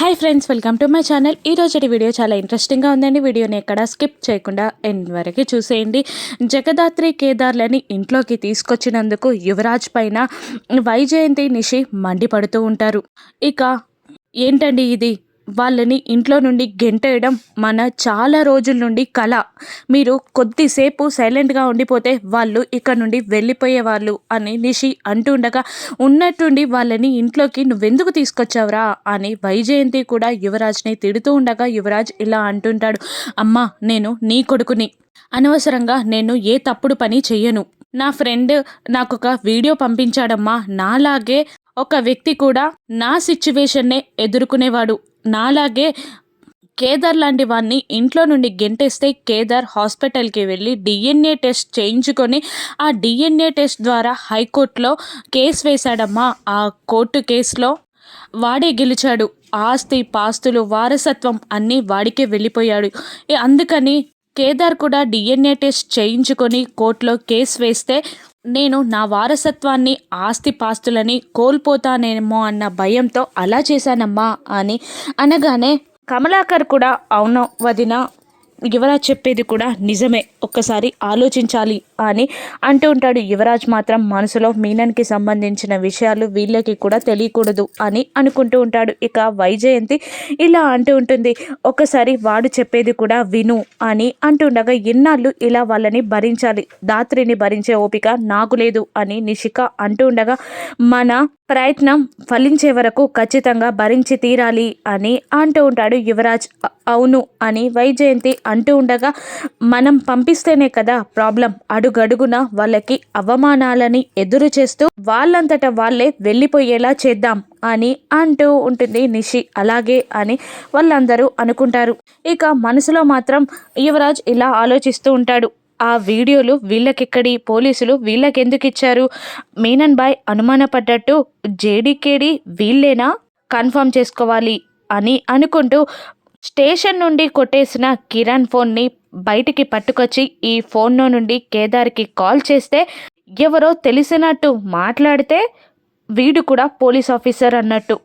Hi friends welcome to my channel. ఈ రోజుటి video చాలా ఇంట్రెస్టింగ్గా ఉందండి. వీడియోని ఎక్కడ స్కిప్ చేయకుండా ఎండ్ వరకు చూసేయండి. జగదాత్రి కేదార్లని ఇంట్లోకి తీసుకొచ్చినందుకు యువరాజ్ పైన వైజయంతి నిషి మండిపడుతూ ఉంటారు. ఇక ఏంటండి ఇది? వాళ్ళని ఇంట్లో నుండి గెంటేయడం మన చాలా రోజుల నుండి కళ మీరు కొద్దిసేపు సైలెంట్గా ఉండిపోతే వాళ్ళు ఇక్కడ నుండి వెళ్ళిపోయేవాళ్ళు అని నిషి అంటుండగా ఉన్నట్టుండి వాళ్ళని ఇంట్లోకి నువ్వెందుకు తీసుకొచ్చావురా అని వైజయంతి కూడా యువరాజ్ని తిడుతూ ఉండగా యువరాజ్ ఇలా అంటుంటాడు అమ్మా నేను నీ కొడుకుని. అనవసరంగా నేను ఏ తప్పుడు పని చెయ్యను. నా ఫ్రెండ్ నాకు ఒక వీడియో పంపించాడమ్మా. నాలాగే ఒక వ్యక్తి కూడా నా సిచ్యువేషన్నే ఎదుర్కొనేవాడు. నాలాగే కేదార్ లాంటి వాడిని ఇంట్లో నుండి గెంటేస్తే కేదార్ హాస్పిటల్కి వెళ్ళి డిఎన్ఏ టెస్ట్ చేయించుకొని ఆ డిఎన్ఏ టెస్ట్ ద్వారా హైకోర్టులో కేసు వేశాడమ్మా. ఆ కోర్టు కేసులో వాడే గెలిచాడు. ఆస్తి పాస్తులు వారసత్వం అన్నీ వాడికే వెళ్ళిపోయాడు. అందుకని కేదార్ కూడా డిఎన్ఏ టెస్ట్ చేయించుకొని కోర్టులో కేసు వేస్తే నేను నా వారసత్వాన్ని ఆస్తి పాస్తులని కోల్పోతానేమో అన్న భయంతో అలా చేశానమ్మా అని అనగానే కమలాకర్ కూడా అవును వదిన యువరాజ్ చెప్పేది కూడా నిజమే. ఒక్కసారి ఆలోచించాలి అని అంటూ ఉంటాడు యువరాజ్ మాత్రం మనసులో మీనన్కి సంబంధించిన విషయాలు వీళ్ళకి కూడా తెలియకూడదు అని అనుకుంటూ ఉంటాడు. ఇక వైజయంతి ఇలా అంటూ ఉంటుంది ఒకసారి వాడు చెప్పేది కూడా విను అని అంటుండగా ఇన్నాళ్ళు ఇలా వాళ్ళని భరించాలి. దాత్రిని భరించే ఓపిక నాకు లేదు అని నిషిక అంటూ ఉండగా మన ప్రయత్నం ఫలించే వరకు ఖచ్చితంగా భరించి తీరాలి అని అంటూ ఉంటాడు యువరాజ్. అవును అని వైజయంతి అంటూ ఉండగా మనం పంపిస్తేనే కదా ప్రాబ్లం. అడుగడుగున వాళ్ళకి అవమానాలని ఎదురు చేస్తూ వాళ్ళంతట వాళ్ళే వెళ్ళిపోయేలా చేద్దాం అని అంటూ ఉంటుంది నిషి. అలాగే అని వాళ్ళందరూ అనుకుంటారు. ఇక మనసులో మాత్రం యువరాజ్ ఇలా ఆలోచిస్తూ ఉంటాడు. ఆ వీడియోలు వీళ్ళకెక్కడి పోలీసులు వీళ్ళకెందుకు ఇచ్చారు మీనన్ బాయ్ అనుమానపడ్డట్టు జేడీకేడి వీళ్ళేనా? కన్ఫర్మ్ చేసుకోవాలి అని అనుకుంటూ స్టేషన్ నుండి కొట్టేసిన కిరణ్ ఫోన్ని బయటికి పట్టుకొచ్చి ఈ ఫోన్లో నుండి కేదార్కి కాల్ చేస్తే ఎవరో తెలిసినట్టు మాట్లాడితే వీడు కూడా పోలీస్ ఆఫీసర్ అన్నట్టు.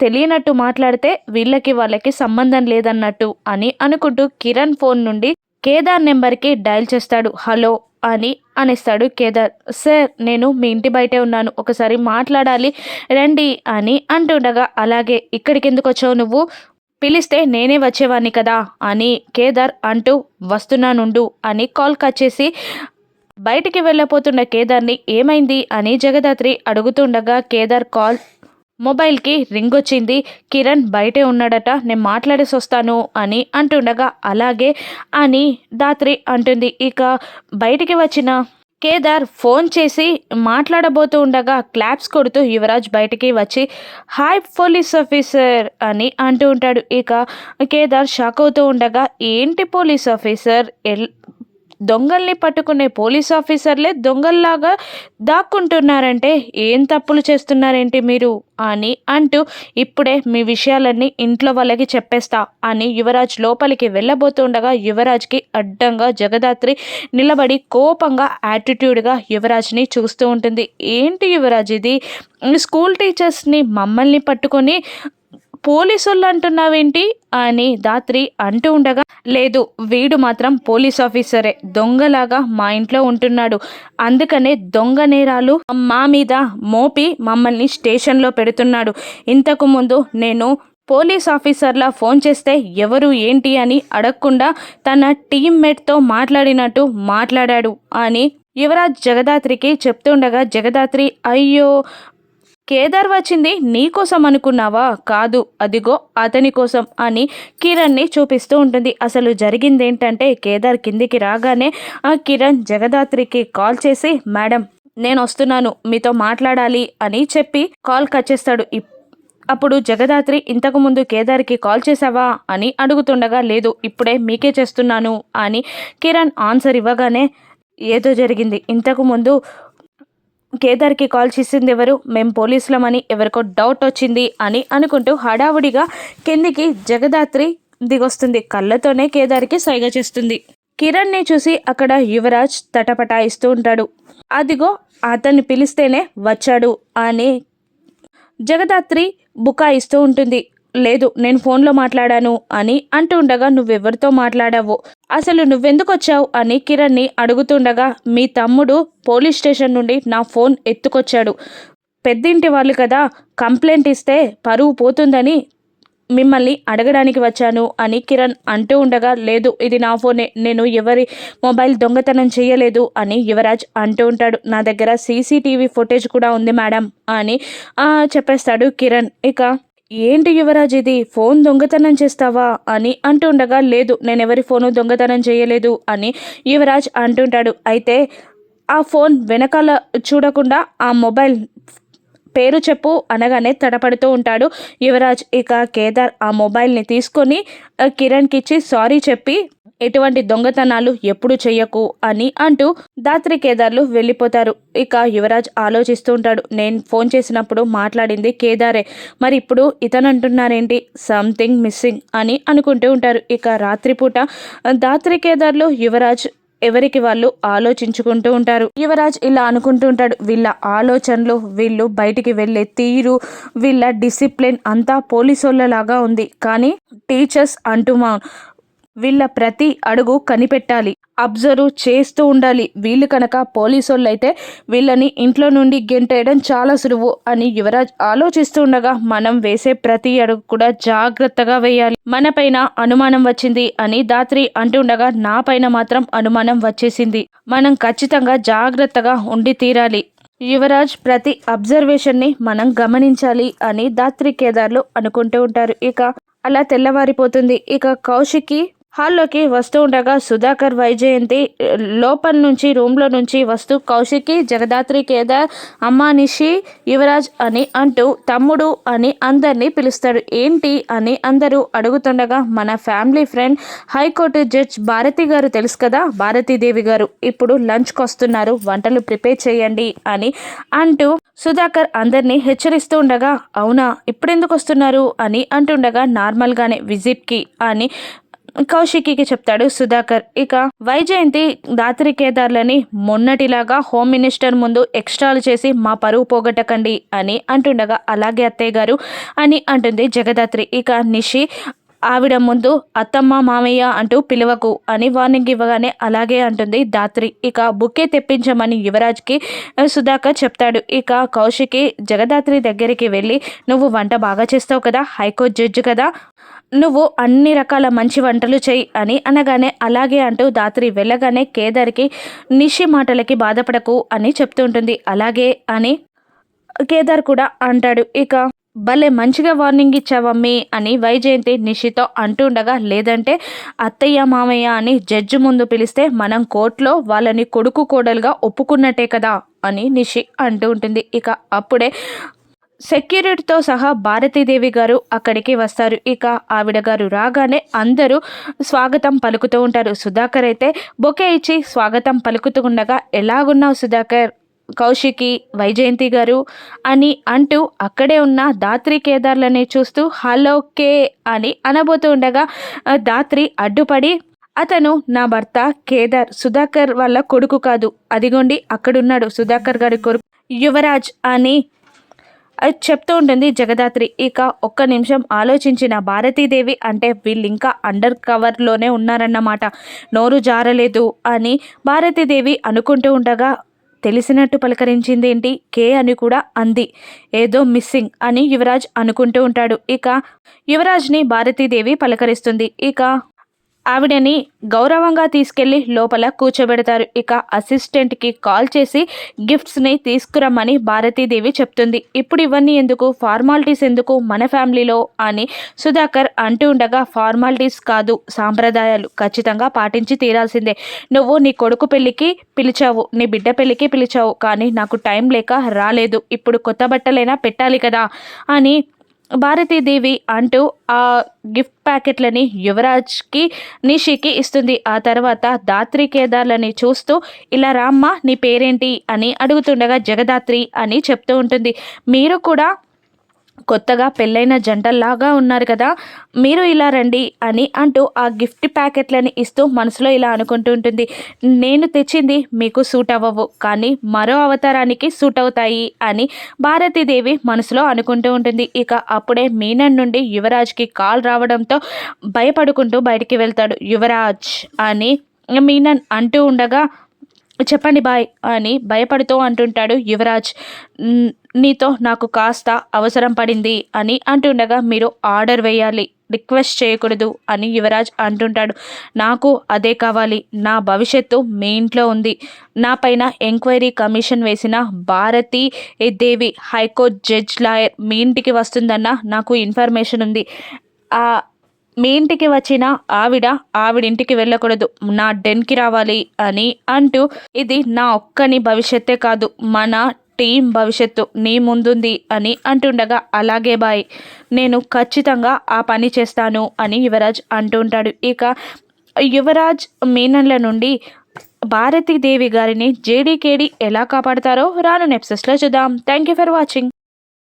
తెలియనట్టు మాట్లాడితే వీళ్ళకి వాళ్ళకి సంబంధం లేదన్నట్టు అని అనుకుంటూ కిరణ్ ఫోన్ నుండి కేదార్ నెంబర్కి డయల్ చేస్తాడు హలో అని అనేస్తాడు కేదార్. సార్ నేను మీ ఇంటి బయటే ఉన్నాను ఒకసారి మాట్లాడాలి రండి అని అంటుండగా అలాగే ఇక్కడికి ఎందుకు వచ్చావు నువ్వు? పిలిస్తే నేనే వచ్చేవాడిని కదా అని కేదార్ అంటూ వస్తున్నానుండు అని కాల్ కట్ చేసి బయటికి వెళ్ళపోతున్న కేదార్ని ఏమైంది? అని జగదాత్రి అడుగుతుండగా కేదార్ కాల్ మొబైల్కి రింగ్ వచ్చింది కిరణ్ బయటే ఉన్నాడట నేను మాట్లాడేసి వస్తాను అని అంటుండగా అలాగే అని దాత్రి అంటుంది. ఇక బయటికి వచ్చిన కేదార్ ఫోన్ చేసి మాట్లాడబోతూ ఉండగా క్లాప్స్ కొడుతూ యువరాజ్ బయటికి వచ్చి హాయ్ పోలీస్ ఆఫీసర్ అని అంటూ ఉంటాడు. ఇక కేదార్ షాక్ అవుతూ ఉండగా ఏంటి పోలీస్ ఆఫీసర్? ఎల్ దొంగల్ని పట్టుకునే పోలీస్ ఆఫీసర్లే దొంగల్లాగా దాక్కుంటున్నారంటే ఏం తప్పులు చేస్తున్నారేంటి మీరు అని అంటూ ఇప్పుడే మీ విషయాలన్నీ ఇంట్లో వాళ్ళకి చెప్పేస్తా అని యువరాజ్ లోపలికి వెళ్ళబోతుండగా యువరాజ్కి అడ్డంగా జగదాత్రి నిలబడి కోపంగా యాటిట్యూడ్గా యువరాజ్ని చూస్తూ ఉంటుంది. ఏంటి యువరాజ్ ఇది? స్కూల్ టీచర్స్ని మమ్మల్ని పట్టుకొని పోలీసులు అంటున్నావేంటి అని దాత్రి అంటూ ఉండగా లేదు వీడు మాత్రం పోలీస్ ఆఫీసరే. దొంగలాగా మా ఇంట్లో ఉంటున్నాడు. అందుకనే దొంగ నేరాలు మా మీద మోపి మమ్మల్ని స్టేషన్లో పెడుతున్నాడు. ఇంతకు ముందు నేను పోలీస్ ఆఫీసర్లా ఫోన్ చేస్తే ఎవరు ఏంటి అని అడగకుండా తన టీమ్మేట్తో మాట్లాడినట్టు మాట్లాడాడు అని యువరాజ్ జగదాత్రికి చెప్తుండగా జగదాత్రి అయ్యో కేదార్ వచ్చింది నీకోసం అనుకున్నావా? కాదు అదిగో అతని కోసం అని కిరణ్ని చూపిస్తూ ఉంటుంది. అసలు జరిగింది ఏంటంటే కేదార్ కిందికి రాగానే ఆ కిరణ్ జగదాత్రికి కాల్ చేసి మేడం నేను వస్తున్నాను మీతో మాట్లాడాలి అని చెప్పి కాల్ కట్ చేస్తాడు. అప్పుడు జగదాత్రి ఇంతకుముందు కేదార్కి కాల్ చేసావా? అని అడుగుతుండగా లేదు ఇప్పుడే మీకే చేస్తున్నాను అని కిరణ్ ఆన్సర్ ఇవ్వగానే ఏదో జరిగింది. ఇంతకుముందు కేదార్కి కాల్ చేసింది ఎవరు? మేము పోలీసులమని ఎవరికో డౌట్ వచ్చింది అని అనుకుంటూ హడావుడిగా కిందికి జగదాత్రి దిగొస్తుంది. కళ్ళతోనే కేదార్కి సైగ చేస్తుంది. కిరణ్ని చూసి అక్కడ యువరాజ్ తటపటాయిస్తూ ఉంటాడు. అదిగో అతన్ని పిలిస్తేనే వచ్చాడు అని జగదాత్రి బుకాయిస్తూ ఉంటుంది. లేదు నేను ఫోన్లో మాట్లాడాను అని అంటుండగా నువ్వెవరితో మాట్లాడావు? అసలు నువ్వెందుకు వచ్చావు అని కిరణ్ని అడుగుతుండగా మీ తమ్ముడు పోలీస్ స్టేషన్ నుండి నా ఫోన్ ఎత్తుకొచ్చాడు. పెద్దింటి వాళ్ళు కదా కంప్లైంట్ ఇస్తే పరువు పోతుందని మిమ్మల్ని అడగడానికి వచ్చాను అని కిరణ్ అంటూ ఉండగా లేదు ఇది నా ఫోనే నేను ఎవరి మొబైల్ దొంగతనం చేయలేదు అని యువరాజ్ అంటూ ఉంటాడు. నా దగ్గర సీసీటీవీ ఫుటేజ్ కూడా ఉంది మేడం అని చెప్పేస్తాడు కిరణ్. ఇక ఏంటి యువరాజ్ ఇది? ఫోన్ దొంగతనం చేస్తావా? అని అంటుండగా లేదు నేను ఎవరి ఫోను దొంగతనం చేయలేదు అని యువరాజ్ అంటుంటాడు. అయితే ఆ ఫోన్ వెనకాల చూడకుండా ఆ మొబైల్ పేరు చెప్పు అనగానే తడపడుతూ ఉంటాడు యువరాజ్. ఇక కేదార్ ఆ మొబైల్ని తీసుకొని కిరణ్కి ఇచ్చి సారీ చెప్పి ఎటువంటి దొంగతనాలు ఎప్పుడు చెయ్యకు అని అంటూ దాత్రి కేదార్లు వెళ్ళిపోతారు. ఇక యువరాజ్ ఆలోచిస్తూ ఉంటాడు నేను ఫోన్ చేసినప్పుడు మాట్లాడింది కేదారే. మరి ఇప్పుడు ఇతను అంటున్నారేంటి సంథింగ్ మిస్సింగ్ అని అనుకుంటూ ఉంటారు. ఇక రాత్రిపూట దాత్రి కేదార్లు యువరాజ్ ఎవరికి వాళ్ళు ఆలోచించుకుంటూ ఉంటారు. యువరాజ్ ఇలా అనుకుంటూ ఉంటాడు. వీళ్ళ ఆలోచనలు వీళ్ళు బయటికి వెళ్ళే తీరు వీళ్ళ డిసిప్లిన్ అంతా పోలీసోళ్ళలాగా ఉంది. కానీ టీచర్స్ అంటుమా వీళ్ళ ప్రతి అడుగు కనిపెట్టాలి. అబ్జర్వ్ చేస్తూ ఉండాలి. వీళ్ళు కనుక పోలీసోళ్ళు అయితే వీళ్ళని ఇంట్లో నుండి గెంటేయడం చాలా సులువు అని యువరాజ్ ఆలోచిస్తూ ఉండగా మనం వేసే ప్రతి అడుగు కూడా జాగ్రత్తగా వేయాలి. మన పైన అనుమానం వచ్చింది అని దాత్రి అంటుండగా నా పైన మాత్రం అనుమానం వచ్చేసింది. మనం ఖచ్చితంగా జాగ్రత్తగా ఉండి తీరాలి. యువరాజ్ ప్రతి అబ్జర్వేషన్ని మనం గమనించాలి అని దాత్రి కేదార్లు అనుకుంటూ ఉంటారు. ఇక అలా తెల్లవారిపోతుంది. ఇక కౌశికి హాల్లోకి వస్తూ ఉండగా సుధాకర్ వైజయంతి లోపల నుంచి రూమ్లో నుంచి వస్తూ కౌశికి జగదాత్రి కేదార్ అమ్మా నిషి యువరాజ్ అని అంటూ తమ్ముడు అని అందరినీ పిలుస్తాడు. ఏంటి అని అందరూ అడుగుతుండగా మన family friend high court judge Bharati garu తెలుసు కదా? భారతీదేవి గారు ఇప్పుడు లంచ్కి వస్తున్నారు. వంటలు ప్రిపేర్ చేయండి అని అంటూ సుధాకర్ అందరినీ హెచ్చరిస్తూ ఉండగా అవునా? ఇప్పుడెందుకు వస్తున్నారు? అని అంటుండగా నార్మల్గానే విజిట్కి అని కౌశికి చెప్తాడు సుధాకర్. ఇక వైజయంతి దాత్రి కేదార్లని మొన్నటిలాగా హోమ్ మినిస్టర్ ముందు ఎక్స్ట్రాలు చేసి మా పరువు పోగొట్టకండి అని అంటుండగా అలాగే అత్తయ్య గారు అని అంటుంది జగదాత్రి. ఇక నిషి ఆవిడ ముందు అత్తమ్మ మామయ్య అంటూ పిలవకు అని వార్నింగ్ ఇవ్వగానే అలాగే అంటుంది దాత్రి. ఇక బుక్కే తెప్పించమని యువరాజ్కి సుధాకర్ చెప్తాడు. ఇక కౌశికి జగదాత్రి దగ్గరికి వెళ్ళి నువ్వు వంట బాగా చేస్తావు కదా హైకోర్టు జడ్జి కదా నువ్వు అన్ని రకాల మంచి వంటలు చెయ్యి అని అనగానే అలాగే అంటూ దాత్రి వెళ్ళగానే కేదార్కి నిషి మాటలకి బాధపడకు అని చెప్తుంటుంది అలాగే అని కేదార్ కూడా అంటాడు. ఇక భలే మంచిగా వార్నింగ్ ఇచ్చావమ్మి అని వైజయంతి నిషితో అంటుండగా లేదంటే అత్తయ్య మామయ్య అని జడ్జి ముందు పిలిస్తే మనం కోర్టులో వాళ్ళని కొడుకు కోడలుగా ఒప్పుకున్నట్టే కదా అని నిషి అంటూ ఉంటుంది. ఇక అప్పుడే సెక్యూరిటీతో సహా భారతీదేవి గారు అక్కడికి వస్తారు. ఇక ఆవిడ గారు రాగానే అందరూ స్వాగతం పలుకుతూ ఉంటారు. సుధాకర్ అయితే బొకే ఇచ్చి స్వాగతం పలుకుతూ ఉండగా ఎలాగున్నావు సుధాకర్? కౌశికి వైజయంతి గారు? అని అంటూ అక్కడే ఉన్న దాత్రి కేదార్లని చూస్తూ హలో కే అని అనబోతూ ఉండగా దాత్రి అడ్డుపడి అతను నా భర్త కేదార్. సుధాకర్ వాళ్ళ కొడుకు కాదు. అదిగోండి అక్కడున్నాడు. సుధాకర్ గారి కొడుకు యువరాజ్ అని చెప్తూ ఉంటుంది జగదాత్రి ఇక ఒక్క నిమిషం ఆలోచించిన భారతీదేవి అంటే వీళ్ళు ఇంకా అండర్ కవర్లోనే ఉన్నారన్నమాట. నోరు జారలేదు అని భారతీదేవి అనుకుంటూ ఉండగా తెలిసినట్టు పలకరించింది ఏంటి? కే అని కూడా అంది. ఏదో మిస్సింగ్ అని యువరాజ్ అనుకుంటూ ఉంటాడు. ఇక యువరాజ్ని భారతీదేవి పలకరిస్తుంది. ఇక ఆవిడని గౌరవంగా తీసుకెళ్ళి లోపల కూర్చోబెడతారు. ఇక అసిస్టెంట్కి కాల్ చేసి గిఫ్ట్స్ని తీసుకురమ్మని భారతీదేవి చెప్తుంది. ఇప్పుడు ఇవన్నీ ఎందుకు? ఫార్మాలిటీస్ ఎందుకు మన ఫ్యామిలీలో? అని సుధాకర్ అంటూ ఉండగా ఫార్మాలిటీస్ కాదు సాంప్రదాయాలు ఖచ్చితంగా పాటించి తీరాల్సిందే. నువ్వు నీ కొడుకు పెళ్ళికి పిలిచావు నీ బిడ్డ పెళ్ళికి పిలిచావు కానీ నాకు టైం లేక రాలేదు. ఇప్పుడు కొత్త బట్టలైనా పెట్టాలి కదా? అని భారతీదేవి అంటూ ఆ గిఫ్ట్ ప్యాకెట్లని యువరాజ్కి నిషికి ఇస్తుంది. ఆ తర్వాత దాత్రి కేదార్లని చూస్తూ ఇలా రామ్మ నీ పేరేంటి? అని అడుగుతుండగా జగదాత్రి అని చెప్తూ ఉంటుంది. మీరు కూడా కొత్తగా పెళ్ళైన జంటల్లాగా ఉన్నారు కదా మీరు ఇలా రండి అని అంటూ ఆ గిఫ్ట్ ప్యాకెట్లని ఇస్తూ మనసులో ఇలా అనుకుంటూ ఉంటుంది. నేను తెచ్చింది మీకు సూట్ అవ్వవు కానీ మరో అవతారానికి సూట్ అవుతాయి అని భారతీదేవి మనసులో అనుకుంటూ ఉంటుంది. ఇక అప్పుడే మీనన్ నుండి యువరాజ్కి కాల్ రావడంతో భయపడుకుంటూ బయటికి వెళ్తాడు యువరాజ్ అని మీనన్ అంటూ ఉండగా చెప్పండి బాయ్ అని భయపడుతూ అంటుంటాడు యువరాజ్. నీతో నాకు కాస్త అవసరం పడింది అని అంటుండగా మీరు ఆర్డర్ వేయాలి రిక్వెస్ట్ చేయకూడదు అని యువరాజ్ అంటుంటాడు. నాకు అదే కావాలి నా భవిష్యత్తు మీ ఇంట్లో ఉంది. నా పైన ఎంక్వైరీ కమిషన్ వేసిన Bharati Devi high court judge lawyer మీ ఇంటికి వస్తుందన్న నాకు ఇన్ఫర్మేషన్ ఉంది. మీ ఇంటికి వచ్చిన ఆవిడ ఆవిడింటికి వెళ్ళకూడదు. నా డెన్కి రావాలి అని అంటూ ఇది నా ఒక్కని భవిష్యత్తే కాదు మన టీం భవిష్యత్తు. నీ ముందుంది అని అంటుండగా అలాగే బాయ్. నేను ఖచ్చితంగా ఆ పని చేస్తాను అని యువరాజ్ అంటుంటాడు ఇక యువరాజ్ మీనన్ల నుండి భారతీదేవి గారిని జేడీకేడి ఎలా కాపాడతారో రాను నెప్సెస్లో చూద్దాం. Thank you for watching